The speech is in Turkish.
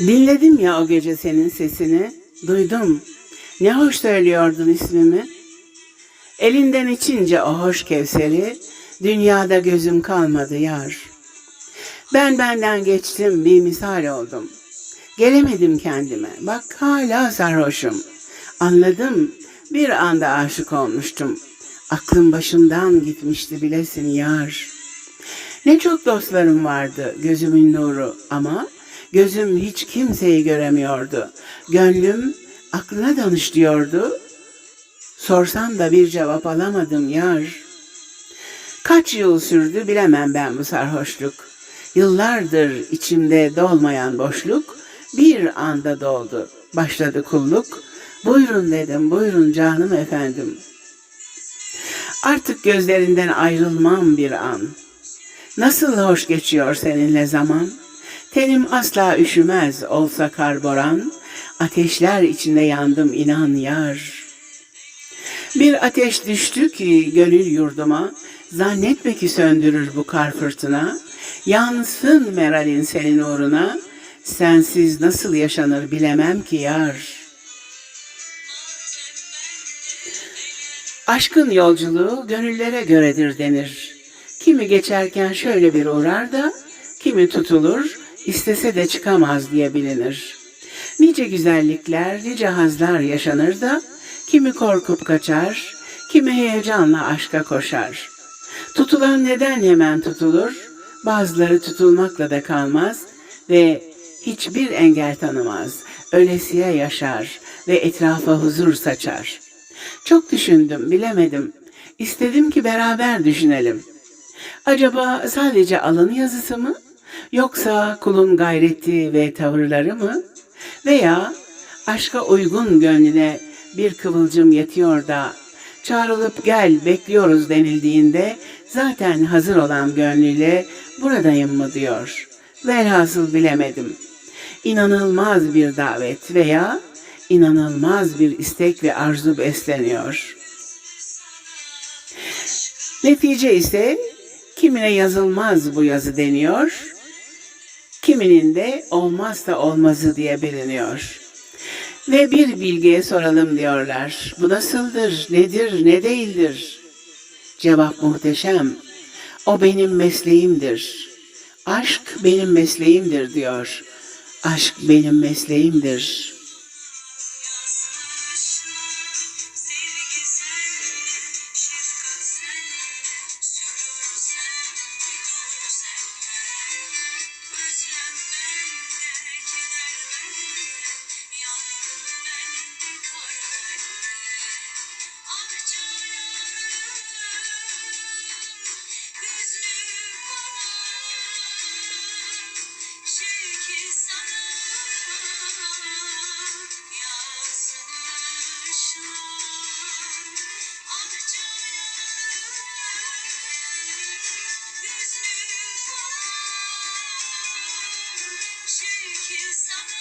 Dinledim ya o gece senin sesini, duydum. Ne hoş söylüyordun ismimi. Elinden içince o hoş kevseri, dünyada gözüm kalmadı yar. Ben benden geçtim, bir misal oldum. Gelemedim kendime, bak hala sarhoşum. Anladım, bir anda aşık olmuştum. Aklım başımdan gitmişti bilesin yar. Ne çok dostlarım vardı gözümün nuru ama gözüm hiç kimseyi göremiyordu. Gönlüm aklına danış diyordu. Sorsam da bir cevap alamadım yar. Kaç yıl sürdü bilemem ben bu sarhoşluk. Yıllardır içimde dolmayan boşluk bir anda doldu. Başladı kulluk. Buyurun dedim, buyurun canım efendim. Artık gözlerinden ayrılmam bir an. Nasıl hoş geçiyor seninle zaman? Tenim asla üşümez olsa karboran. Ateşler içinde yandım inan yar. Bir ateş düştü ki gönül yurduma. Zannetme ki söndürür bu kar fırtına. Yansın meralin senin uğruna. Sensiz nasıl yaşanır bilemem ki yar.'' Aşkın yolculuğu gönüllere göredir denir. Kimi geçerken şöyle bir uğrar da, kimi tutulur, istese de çıkamaz diye bilinir. Nice güzellikler, nice hazlar yaşanır da, kimi korkup kaçar, kimi heyecanla aşka koşar. Tutulan neden hemen tutulur, bazıları tutulmakla da kalmaz ve hiçbir engel tanımaz. Ölesiye yaşar ve etrafa huzur saçar.'' Çok düşündüm, bilemedim. İstedim ki beraber düşünelim. Acaba sadece alın yazısı mı? Yoksa kulun gayreti ve tavırları mı? Veya aşka uygun gönlüne bir kıvılcım yetiyor da çağrılıp gel bekliyoruz denildiğinde zaten hazır olan gönlüyle buradayım mı diyor. Velhasıl bilemedim. İnanılmaz bir davet veya inanılmaz bir istek ve arzu besleniyor. Netice ise kimine yazılmaz bu yazı deniyor, kiminin de olmazsa olmazı diye biliniyor. Ve bir bilgiye soralım diyorlar. Bu nasıldır, nedir, ne değildir? Cevap muhteşem. O benim mesleğimdir. Aşk benim mesleğimdir diyor. Aşk benim mesleğimdir. Çünkü sana